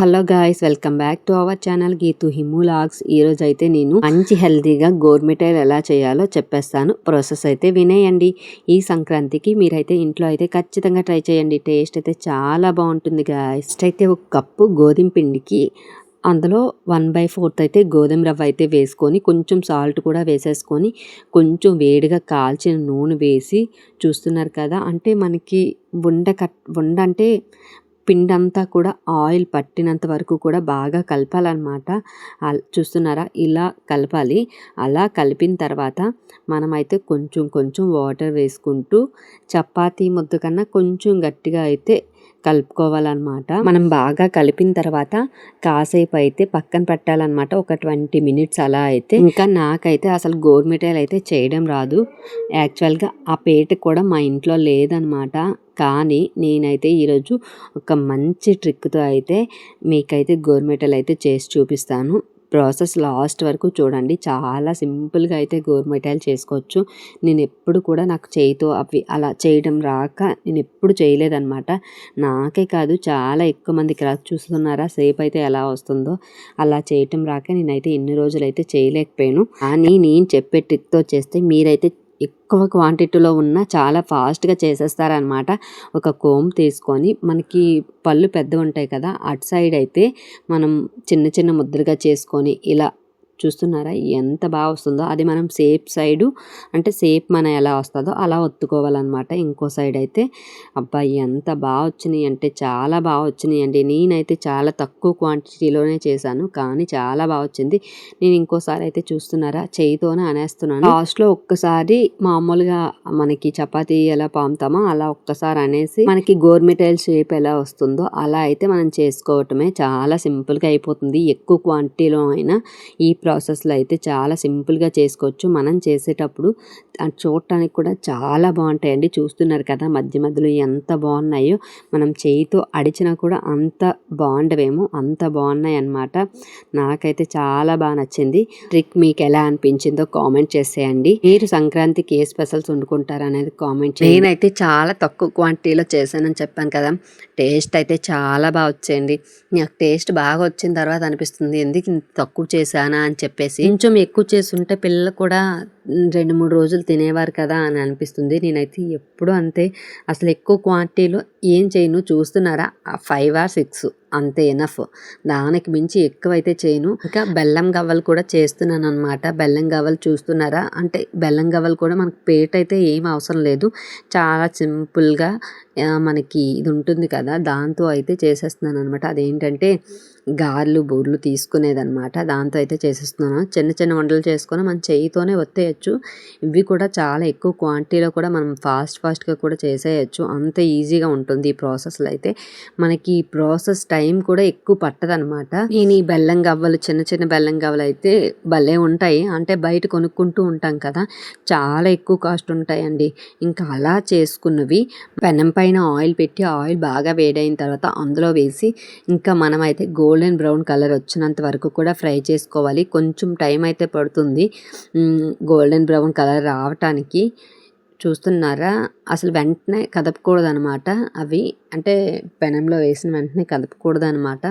Hello guys welcome back to our channel Geetu హిమూలాగ్స్ ఈ రోజు అయితే నేను మంచి హెల్తీగా గోర్మిటైల్ ఎలా చేయాలో చెప్పేస్తాను. ప్రాసెస్ అయితే వినేయండి. ఈ సంక్రాంతికి మీరైతే ఇంట్లో అయితే ఖచ్చితంగా ట్రై చేయండి. టేస్ట్ అయితే చాలా బాగుంటుంది గాయస్. అయితే ఒక కప్పు గోధుమ పిండికి అందులో వన్ బై ఫోర్త్ అయితే గోధుమ రవ్వ అయితే వేసుకొని కొంచెం సాల్ట్ కూడా వేసేసుకొని కొంచెం వేడిగా కాల్చిన నూనె వేసి చూస్తున్నారు కదా అంటే మనకి ఉండ కట్ ఉండ అంటే పిండి అంతా కూడా ఆయిల్ పట్టినంత వరకు కూడా బాగా కలపాలన్నమాట. చూస్తున్నారా? ఇలా కలపాలి. అలా కలిపిన తర్వాత మనమైతే కొంచెం కొంచెం వాటర్ వేసుకుంటూ చపాతీ ముద్ద కన్నా కొంచెం గట్టిగా అయితే కలుపుకోవాలన్నమాట. మనం బాగా కలిపిన తర్వాత కాసేపు అయితే పక్కన పెట్టాలన్నమాట. ఒక ట్వంటీ మినిట్స్ అలా అయితే. ఇంకా నాకైతే అసలు గోర్మిటాయలు అయితే చేయడం రాదు. యాక్చువల్గా ఆ పేట కూడా మా ఇంట్లో లేదనమాట కానీ నేనైతే ఈరోజు ఒక మంచి ట్రిక్తో అయితే మీకైతే గోర్మిటలు అయితే చేసి చూపిస్తాను. ప్రాసెస్ లాస్ట్ వరకు చూడండి. చాలా సింపుల్గా అయితే గోరుమిఠాయిలు చేసుకోవచ్చు. నేను ఎప్పుడు కూడా నాకు చేయితో అవి అలా చేయడం రాక నేను ఎప్పుడు చేయలేదన్నమాట. నాకే కాదు చాలా ఎక్కువ మందికి రా చూస్తున్నారా సేపు అయితే ఎలా వస్తుందో అలా చేయటం రాక నేనైతే ఎన్ని రోజులు అయితే చేయలేకపోయాను. కానీ నేను చెప్పే ట్రిక్తో చేస్తే మీరైతే ఎక్కువ క్వాంటిటీలో ఉన్న చాలా ఫాస్ట్గా చేసేస్తారనమాట ఒక కోమ్ తీసుకొని మనకి పళ్ళు పెద్ద ఉంటాయి కదా అటు సైడ్ అయితే మనం చిన్న చిన్న ముద్దలుగా చేసుకొని ఇలా చూస్తున్నారా? ఎంత బాగా వస్తుందో. అది మనం సేఫ్ సైడు అంటే సేఫ్ మన ఎలా వస్తుందో అలా ఒత్తుకోవాలన్నమాట. ఇంకో సైడ్ అయితే అబ్బాయి ఎంత బాగా వచ్చినాయి అంటే చాలా బాగా వచ్చినాయి అండి. నేనైతే చాలా తక్కువ క్వాంటిటీలోనే చేశాను కానీ చాలా బాగా వచ్చింది. నేను ఇంకోసారి అయితే చూస్తున్నారా? చేయితోనే అనేస్తున్నాను. లాస్ట్లో ఒక్కసారి మామూలుగా మనకి చపాతీ ఎలా పాముతామో అలా ఒక్కసారి అనేసి మనకి గోర్మిటైల్ షేప్ ఎలా వస్తుందో అలా అయితే మనం చేసుకోవటమే. చాలా సింపుల్గా అయిపోతుంది. ఎక్కువ క్వాంటిటీలో అయినా ఈ ప్రాసెస్లో అయితే చాలా సింపుల్గా చేసుకోవచ్చు. మనం చేసేటప్పుడు చూడటానికి కూడా చాలా బాగుంటాయండి. చూస్తున్నారు కదా మధ్య మధ్యలో ఎంత బాగున్నాయో. మనం చేయితో అడిచినా కూడా అంత బాగుండవేమో. అంత బాగున్నాయన్నమాట. నాకైతే చాలా బాగా నచ్చింది. ట్రిక్ మీకు ఎలా అనిపించిందో కామెంట్ చేసేయండి. మీరు సంక్రాంతికి ఏ స్పెషల్స్ వండుకుంటారు అనేది కామెంట్ నేనైతే చాలా తక్కువ క్వాంటిటీలో చేశానని చెప్పాను కదా. టేస్ట్ అయితే చాలా బాగా వచ్చేయండి. నాకు టేస్ట్ బాగా వచ్చిన తర్వాత అనిపిస్తుంది. ఎందుకు ఇంత తక్కువ చేశానా అని చెప్పేసి. కొంచెం ఎక్కువ చేస్తుంటే పిల్లలు కూడా రెండు మూడు రోజులు తినేవారు కదా అని అనిపిస్తుంది. నేనైతే ఎప్పుడు అంతే. అసలు ఎక్కువ క్వాంటిటీలో ఏం చేయను. చూస్తున్నారా? ఫైవ్ ఆర్ సిక్స్ అంతే ఎనఫ్ దానికి మించి ఎక్కువైతే చేయను. ఇంకా బెల్లం గవ్వలు కూడా చేస్తున్నాను అనమాట బెల్లం గవ్వలు చూస్తున్నారా? అంటే బెల్లం గవ్వలు కూడా మనకు పేట అయితే ఏం అవసరం లేదు. చాలా సింపుల్గా మనకి ఇది ఉంటుంది కదా దాంతో అయితే చేసేస్తున్నాను అనమాట అదేంటంటే గారెలు బూర్లు తీసుకునేదనమాట దాంతో అయితే చేసేస్తున్నాను. చిన్న చిన్న వంటలు చేసుకొని మన చేయితోనే ఒత్తేయచ్చు. ఇవి కూడా చాలా ఎక్కువ క్వాంటిటీలో కూడా మనం ఫాస్ట్ ఫాస్ట్గా కూడా చేసేయచ్చు. అంత ఈజీగా ఉంటుంది ఈ ప్రాసెస్లో అయితే మనకి ఈ ప్రాసెస్ టైం టైం కూడా ఎక్కువ పట్టదనమాట నేను ఈ బెల్లం గవ్వలు చిన్న చిన్న బెల్లం గవ్వలు అయితే భలే ఉంటాయి. అంటే బయట కొనుక్కుంటూ ఉంటాం కదా చాలా ఎక్కువ కాస్ట్ ఉంటాయండి. ఇంకా అలా చేసుకున్నవి పెనం పైన ఆయిల్ పెట్టి ఆయిల్ బాగా వేడైన తర్వాత అందులో వేసి ఇంకా మనమైతే గోల్డెన్ బ్రౌన్ కలర్ వచ్చినంత వరకు కూడా ఫ్రై చేసుకోవాలి. కొంచెం టైం అయితే పడుతుంది. గోల్డెన్ బ్రౌన్ కలర్ రావటానికి చూస్తున్నారా? అసలు వెంటనే కదపకూడదు అనమాట అవి. అంటే పెనంలో వేసిన వెంటనే కదపకూడదు అనమాట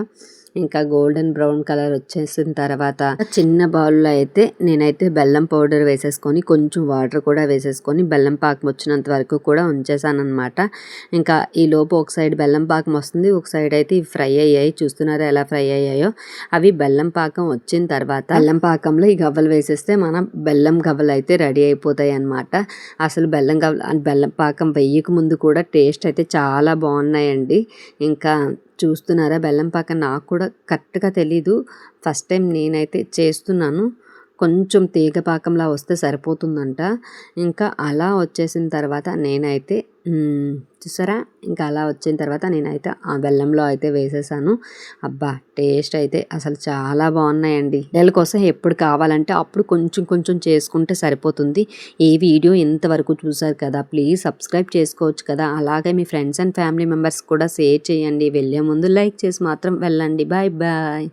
ఇంకా గోల్డెన్ బ్రౌన్ కలర్ వచ్చేసిన తర్వాత చిన్న బౌల్లో అయితే నేనైతే బెల్లం పౌడర్ వేసేసుకొని కొంచెం వాటర్ కూడా వేసేసుకొని బెల్లం పాకం వచ్చినంత వరకు కూడా ఉంచేసాను అనమాట ఇంకా ఈ లోపు ఒక సైడ్ బెల్లం పాకం వస్తుంది ఒక సైడ్ అయితే ఇవి ఫ్రై అయ్యాయి. చూస్తున్నారా ఎలా ఫ్రై అయ్యాయో? అవి బెల్లం పాకం వచ్చిన తర్వాత బెల్లం పాకంలో ఈ గవ్వలు వేసేస్తే మన బెల్లం గవ్వలు అయితే రెడీ అయిపోతాయి అనమాట అసలు బెల్లం గవ్వలు బెల్లం పాకం వెయ్యక ముందు కూడా టేస్ట్ అయితే చాలా బాగున్నాయండి. ఇంకా చూస్తున్నారా? బెల్లం పాక నాకు కూడా కరెక్ట్గా తెలీదు. ఫస్ట్ టైం నేనైతే చేస్తున్నాను. కొంచెం తీగ పాకంలా వస్తే సరిపోతుందంట. ఇంకా అలా వచ్చేసిన తర్వాత నేనైతే చూసారా? ఇంకా అలా వచ్చిన తర్వాత నేనైతే ఆ బెల్లంలో అయితే వేసేసాను. అబ్బా టేస్ట్ అయితే అసలు చాలా బాగున్నాయండి. నెల కోసం ఎప్పుడు కావాలంటే అప్పుడు కొంచెం కొంచెం చేసుకుంటే సరిపోతుంది. ఈ వీడియో ఇంతవరకు చూసారు కదా ప్లీజ్ సబ్స్క్రైబ్ చేసుకోవచ్చు కదా. అలాగే మీ ఫ్రెండ్స్ అండ్ ఫ్యామిలీ మెంబర్స్ కూడా షేర్ చేయండి. వెళ్ళే ముందు లైక్ చేసి మాత్రం వెళ్ళండి. Bye bye.